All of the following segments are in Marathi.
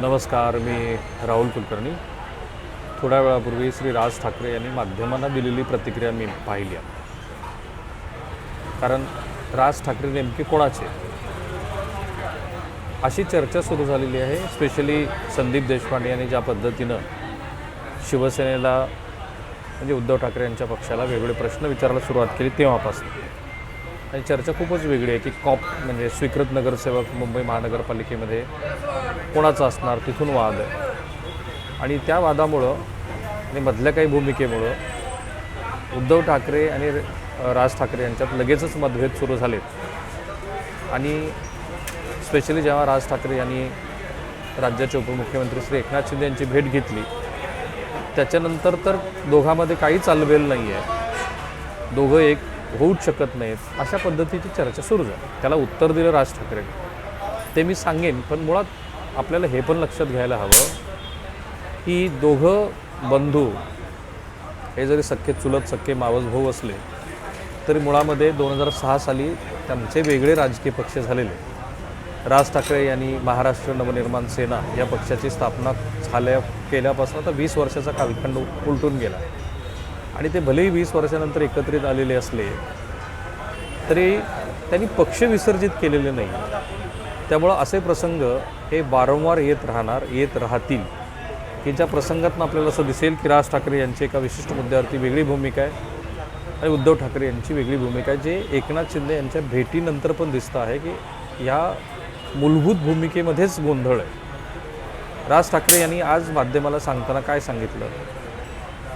नमस्कार मी राहुल कुलकर्णी. थोड्या वेळापूर्वी श्री राज ठाकरे यांनी माध्यमांना दिलेली प्रतिक्रिया मी पाहिली आहे. कारण राज ठाकरे नेमके कोणाचे? अशी चर्चा सुरू झालेली आहे स्पेशली संदीप देशपांडे यांनी ज्या पद्धतीनं शिवसेनेला म्हणजे उद्धव ठाकरे यांच्या पक्षाला वेगवेगळे प्रश्न विचारायला सुरुवात केली तेव्हापासून. आणि चर्चा खूपच वेगळी आहे की कॉप म्हणजे स्वीकृत नगरसेवक मुंबई महानगरपालिकेमध्ये कोणाचा असणार तिथून वाद आहे. आणि त्या वादामुळं आणि मधल्या काही भूमिकेमुळं उद्धव ठाकरे आणि राज ठाकरे यांच्यात लगेचच मतभेद सुरू झालेत. आणि स्पेशली जेव्हा राज ठाकरे यांनी राज्याचे उपमुख्यमंत्री श्री एकनाथ शिंदे यांची भेट घेतली त्याच्यानंतर तर दोघांमध्ये काही चालवेल नाही आहे दोघं एक होऊच शकत नाहीत अशा पद्धतीची चर्चा सुरू झाली. त्याला उत्तर दिलं राज ठाकरे. ते मी सांगेन पण मुळात आपल्याला हे पण लक्षात घ्यायला हवं की दोघं बंधू हे जरी सख्खे चुलत सख्खे मावस भाऊ असले तरी मुळामध्ये दोन हजार सहा साली त्यांचे वेगळे राजकीय पक्ष झालेले. राज ठाकरे यांनी महाराष्ट्र नवनिर्माण सेना या पक्षाची स्थापना झाल्या केल्यापासून आता वीस वर्षाचा कालखंड उलटून गेला. आणि ते भलेही वीस वर्षानंतर एकत्रित आलेले असले तरी त्यांनी पक्ष विसर्जित केलेले नाही. त्यामुळं असे प्रसंग हे वारंवार येत राहणार येत राहतील की ज्या प्रसंगातून आपल्याला असं दिसेल की राज ठाकरे यांची एका विशिष्ट मुद्द्यावरती वेगळी भूमिका आहे आणि उद्धव ठाकरे यांची वेगळी भूमिका आहे जे एकनाथ शिंदे यांच्या भेटीनंतर पण दिसतं आहे की या मूलभूत भूमिकेमध्येच गोंधळ आहे. राज ठाकरे यांनी आज माध्यमाला सांगताना काय सांगितलं?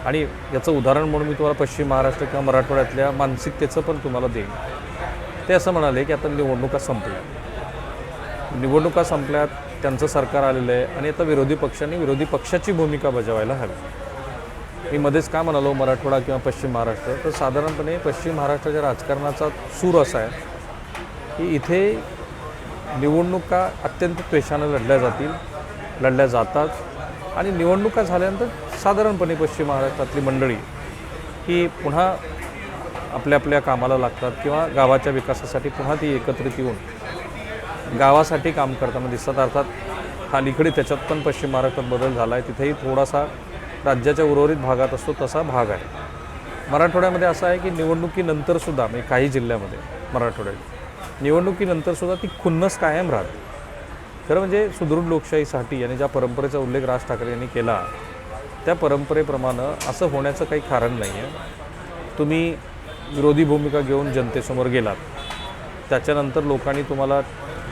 आणि याचं उदाहरण म्हणून मी तुम्हाला पश्चिम महाराष्ट्र किंवा मराठवाड्यातल्या मानसिकतेचं पण तुम्हाला देईन. ते असं म्हणाले की आता निवडणुका संपल्या. निवडणुका संपल्यात त्यांचं सरकार आलेलं आहे आणि आता विरोधी पक्षांनी विरोधी पक्षाची भूमिका बजावायला हवी. मी मध्येच का म्हणालो मराठवाडा किंवा पश्चिम महाराष्ट्र? तर साधारणपणे पश्चिम महाराष्ट्राच्या राजकारणाचा सूर असा आहे की इथे निवडणुका अत्यंत त्वेषानं लढल्या जातील लढल्या जातात आणि निवडणुका झाल्यानंतर साधारणपणे पश्चिम महाराष्ट्रातली मंडळी ही पुन्हा आपल्या आपल्या कामाला लागतात किंवा गावाच्या विकासासाठी पुन्हा ती एकत्रित येऊन गावासाठी काम करताना दिसतात. अर्थात अलीकडे त्याच्यात पण पश्चिम महाराष्ट्रात बदल झाला आहे. तिथेही थोडासा राज्याच्या उर्वरित भागात असतो तसा भाग आहे. मराठवाड्यामध्ये असं आहे की निवडणुकीनंतरसुद्धा म्हणजे काही जिल्ह्यामध्ये मराठवाड्यात निवडणुकीनंतरसुद्धा ती खुन्नस कायम राहते. खरं म्हणजे सुदृढ लोकशाहीसाठी आणि ज्या परंपरेचा उल्लेख राज ठाकरे यांनी केला त्या परंपरेप्रमाणे असं होण्याचं काही कारण नाही आहे तुम्ही विरोधी भूमिका घेऊन जनतेसमोर गेलात. त्याच्यानंतर लोकांनी तुम्हाला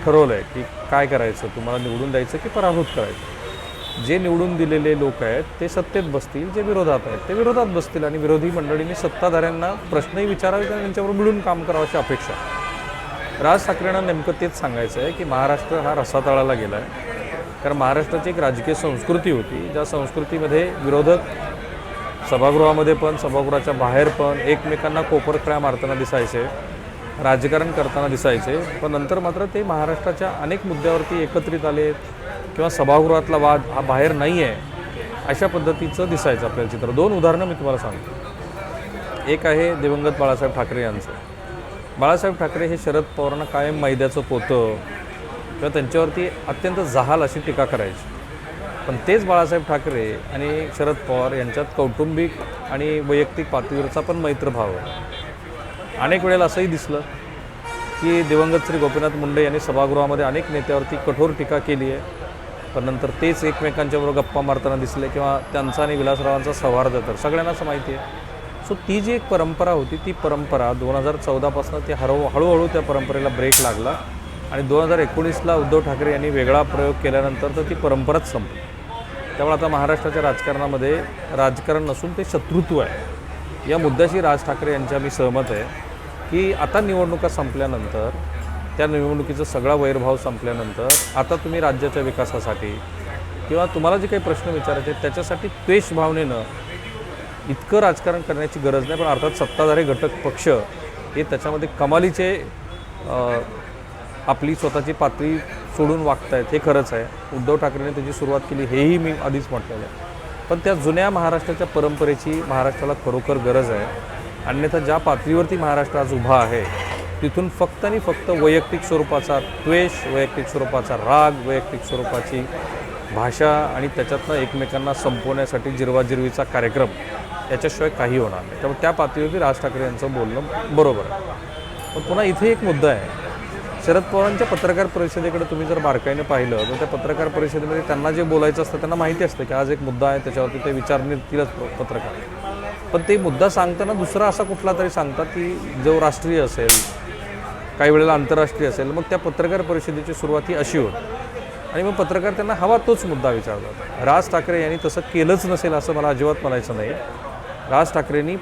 ठरवलं आहे की काय करायचं? तुम्हाला निवडून द्यायचं की पराभूत करायचं? जे निवडून दिलेले लोक आहेत ते सत्तेत बसतील जे विरोधात आहेत ते विरोधात बसतील आणि विरोधी मंडळींनी सत्ताधाऱ्यांना प्रश्नही विचारावे आणि त्यांच्यावर मिळून काम करावं अशी अपेक्षा राज ठाकरेंना नेमकं तेच सांगायचं आहे की महाराष्ट्र हा रसातळाला गेला आहे कारण महाराष्ट्राची एक राजकीय संस्कृती होती ज्या संस्कृतीमध्ये विरोधक सभागृहामध्ये पण सभागृहाच्या बाहेर पण एकमेकांना कोपरखळ्या मारताना दिसायचे राजकारण करताना दिसायचे. पण नंतर मात्र ते महाराष्ट्राच्या अनेक मुद्द्यावरती एकत्रित आले किंवा सभागृहातला वाद हा बाहेर नाही आहे अशा पद्धतीचं दिसायचं आपल्याला चित्र. दोन उदाहरणं मी तुम्हाला सांगतो. एक आहे दिवंगत बाळासाहेब ठाकरे यांचं. बाळासाहेब ठाकरे हे शरद पवारांना कायम मैद्याचं पोतं. किंवा त्यांच्यावरती अत्यंत जहाल अशी टीका करायची. पण तेच बाळासाहेब ठाकरे आणि शरद पवार यांच्यात कौटुंबिक आणि वैयक्तिक पातळीवरचा पण मैत्रभाव आहे. अनेक वेळेला असंही दिसलं की दिवंगत श्री गोपीनाथ मुंडे यांनी सभागृहामध्ये अनेक नेत्यावरती कठोर टीका केली आहे. पण नंतर तेच एकमेकांच्याबरोबर गप्पा मारताना दिसले किंवा त्यांचा आणि विलासरावांचा सौहार्द. तर सगळ्यांनाच माहिती आहे. सो ती जी एक परंपरा होती ती परंपरा दोन हजार चौदापासून ती हळू हळूहळू त्या परंपरेला ब्रेक लागला. आणि दोन हजार एकोणीसला उद्धव ठाकरे यांनी वेगळा प्रयोग केल्यानंतर तर ती परंपराच संपली. त्यामुळे आता महाराष्ट्राच्या राजकारणामध्ये राजकारण नसून ते शत्रुत्व आहे. या मुद्द्याशी राज ठाकरे यांच्या मी सहमत आहे की आता निवडणुका संपल्यानंतर त्या निवडणुकीचा सगळा वैरभाव संपल्यानंतर आता तुम्ही राज्याच्या विकासासाठी किंवा तुम्हाला जे काही प्रश्न विचारायचे त्याच्यासाठी त्वेष भावनेनं इतकं राजकारण करण्याची गरज नाही पण अर्थात सत्ताधारी घटक पक्ष हे त्याच्यामध्ये कमालीचे आपली स्वतःची पातळी सोडून वागत आहेत हे खरंच आहे. उद्धव ठाकरेने त्याची सुरुवात केली हेही मी आधीच म्हटलेलं आहे. पण त्या जुन्या महाराष्ट्राच्या परंपरेची महाराष्ट्राला खरोखर गरज आहे. अन्यथा ज्या पातळीवरती महाराष्ट्र आज उभा आहे तिथून फक्त आणि फक्त वैयक्तिक स्वरूपाचा द्वेष वैयक्तिक स्वरूपाचा राग वैयक्तिक स्वरूपाची भाषा आणि त्याच्यातनं एकमेकांना संपवण्यासाठी जिरवाजिरवीचा कार्यक्रम याच्याशिवाय काही होणार नाही. त्यामुळे त्या पातळीवरती राज ठाकरे यांचं बोलणं बरोबर आहे. पण पुन्हा इथे एक मुद्दा आहे. शरद पवारांच्या पत्रकार परिषदेकडे तुम्ही जर बारकाईने पाहिलं तर त्या पत्रकार परिषदेमध्ये त्यांना जे बोलायचं असतं त्यांना माहिती असतं की आज एक मुद्दा आहे त्याच्यावरती ते विचार निघतीलच पत्रकार. पण ते मुद्दा सांगताना दुसरा असा कुठला तरी सांगतात की जो राष्ट्रीय असेल काही वेळेला आंतरराष्ट्रीय असेल मग त्या पत्रकार परिषदेची सुरुवात ही अशी होती. आणि मग पत्रकार त्यांना हवा तोच मुद्दा विचारतात. राज ठाकरे यांनी तसं केलंच नसेल असं मला अजिबात म्हणायचं नाही. राज ठाकरेंनी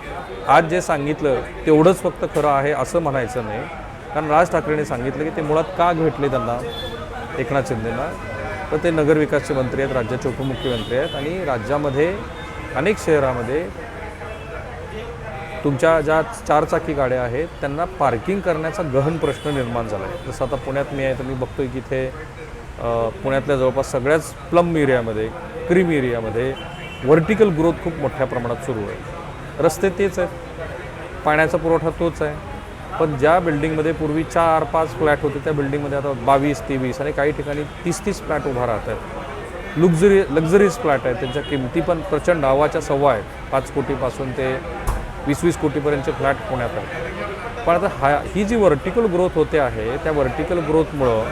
आज जे सांगितलं तेवढंच फक्त खरं आहे असं म्हणायचं नाही. कारण राज ठाकरेंनी सांगितलं की ते मुळात का भेटले त्यांना एकनाथ शिंदेना? तर ते नगरविकासचे मंत्री आहेत राज्याचे उपमुख्यमंत्री आहेत आणि राज्यामध्ये अनेक शहरामध्ये तुमच्या ज्या चारचाकी गाड्या आहेत त्यांना पार्किंग करण्याचा गहन प्रश्न निर्माण झाला आहे. जसं आता पुण्यात मी आहे तर मी बघतोय की इथे पुण्यातल्या जवळपास सगळ्याच प्लम एरियामध्ये क्रीम एरियामध्ये व्हर्टिकल ग्रोथ खूप मोठ्या प्रमाणात सुरू आहे. रस्ते तेच आहेत. पाण्याचा पुरवठा तोच आहे. पण ज्या बिल्डिंगमध्ये पूर्वी चार पाच फ्लॅट होते त्या बिल्डिंगमध्ये आता बावीस तेवीस आणि काही ठिकाणी तीस तीस फ्लॅट उभा राहत आहेत. लुक्झरी लक्झरीज फ्लॅट आहेत. त्यांच्या किमती पण प्रचंड हवाच्या सव्वा आहेत. पाच कोटीपासून ते वीस वीस कोटीपर्यंतचे फ्लॅट पुण्यात आहेत. पण आता हा ही जी व्हर्टिकल ग्रोथ होते आहे त्या व्हर्टिकल ग्रोथमुळं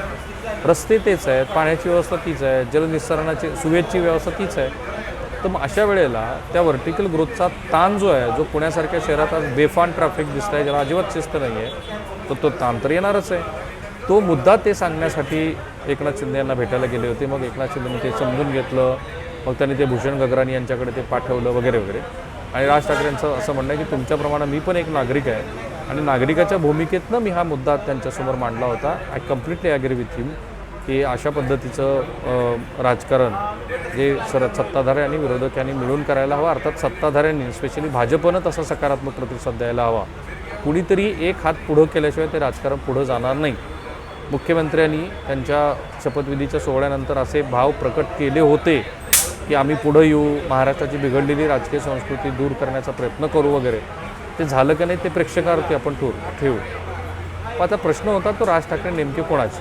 रस्ते तेच आहेत पाण्याची व्यवस्था तीच आहे जलनिस्सरणाची सुवेजची व्यवस्था तीच आहे. तर मग अशा वेळेला त्या व्हर्टिकल ग्रोथचा ताण जो आहे जो पुण्यासारख्या शहरात आज बेफान ट्रॅफिक दिसत आहे ज्याला अजिबात शिस्त नाही आहे तर तो ताण तर येणारच आहे. तो मुद्दा ते सांगण्यासाठी एकनाथ शिंदे यांना भेटायला गेले होते. मग एकनाथ शिंदेने ते समजून घेतलं. मग त्यांनी ते भूषण गगराणी यांच्याकडे ते पाठवलं वगैरे वगैरे. आणि राज ठाकरेंचं असं म्हणणं आहे की तुमच्याप्रमाणे मी पण एक नागरिक आहे. आणि नागरिकाच्या भूमिकेतनं मी हा मुद्दा त्यांच्यासमोर मांडला होता. I completely agree with him की अशा पद्धतीचं राजकारण जे सर सत्ताधारी आणि विरोधक यांनी मिळून करायला हवं अर्थात सत्ताधाऱ्यांनी स्पेशली भाजपनं तसा सकारात्मक प्रतिसाद द्यायला हवा. कुणीतरी एक हात पुढं केल्याशिवाय ते राजकारण पुढं जाणार नाही. मुख्यमंत्र्यांनी त्यांच्या शपथविधीच्या सोहळ्यानंतर असे भाव प्रकट केले होते की आम्ही पुढं येऊ महाराष्ट्राची बिघडलेली राजकीय संस्कृती दूर करण्याचा प्रयत्न करू वगैरे. ते झालं का नाही ते प्रेक्षकावरती आपण ठेवू. ठेवू आता प्रश्न होता तो राज ठाकरे नेमके कोणाचे?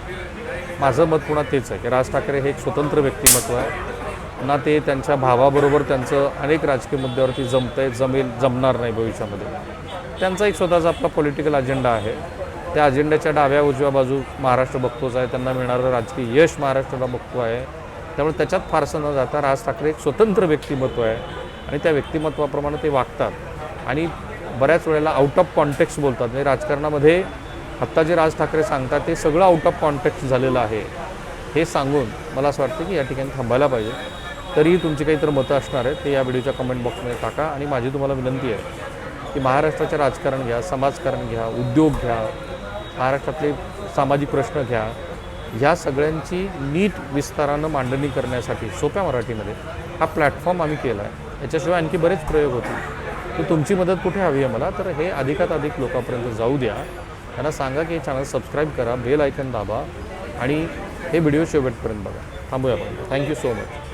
माझं मत पुन्हा तेच आहे की राज ठाकरे हे एक स्वतंत्र व्यक्तिमत्व आहे. ना ते त्यांच्या भावाबरोबर त्यांचं अनेक राजकीय मुद्द्यावरती जमतंय जमेल जमणार नाही भविष्यामध्ये. त्यांचा एक स्वतःचा आपला पॉलिटिकल अजेंडा आहे. त्या अजेंड्याच्या डाव्या उजव्या बाजू महाराष्ट्र बघतोच आहे. त्यांना मिळणारं राजकीय यश महाराष्ट्राला बघतो आहे. त्यामुळे त्याच्यात फारसं न जाता राज ठाकरे एक स्वतंत्र व्यक्तिमत्व आहे. आणि त्या व्यक्तिमत्वाप्रमाणे ते वागतात. आणि बऱ्याच वेळेला आउट ऑफ कॉन्टेक्स्ट बोलतात. म्हणजे राजकारणामध्ये आत्ता जे राज ठाकरे सांगतात ते सगळं आउट ऑफ कॉन्टॅक्ट झालेलं आहे. हे सांगून मला असं वाटतं की या ठिकाणी थांबायला पाहिजे. तरीही तुमची काहीतरी मतं असणार आहेत ते या व्हिडिओच्या कमेंट बॉक्समध्ये टाका. आणि माझी तुम्हाला विनंती आहे की महाराष्ट्राचे राजकारण घ्या समाजकारण घ्या उद्योग घ्या महाराष्ट्रातले सामाजिक प्रश्न घ्या. ह्या सगळ्यांची नीट विस्तारानं मांडणी करण्यासाठी सोप्या मराठीमध्ये हा प्लॅटफॉर्म आम्ही केला आहे याच्याशिवाय आणखी बरेच प्रयोग होतील. तर तुमची मदत कुठे हवी आहे मला? तर हे अधिकात अधिक लोकांपर्यंत जाऊ द्या. त्यांना सांगा की हे चॅनल सबस्क्राईब करा बेल आयकन दाबा आणि हे व्हिडिओ शेवटपर्यंत बघा. थांबूया आपण. Thank you so much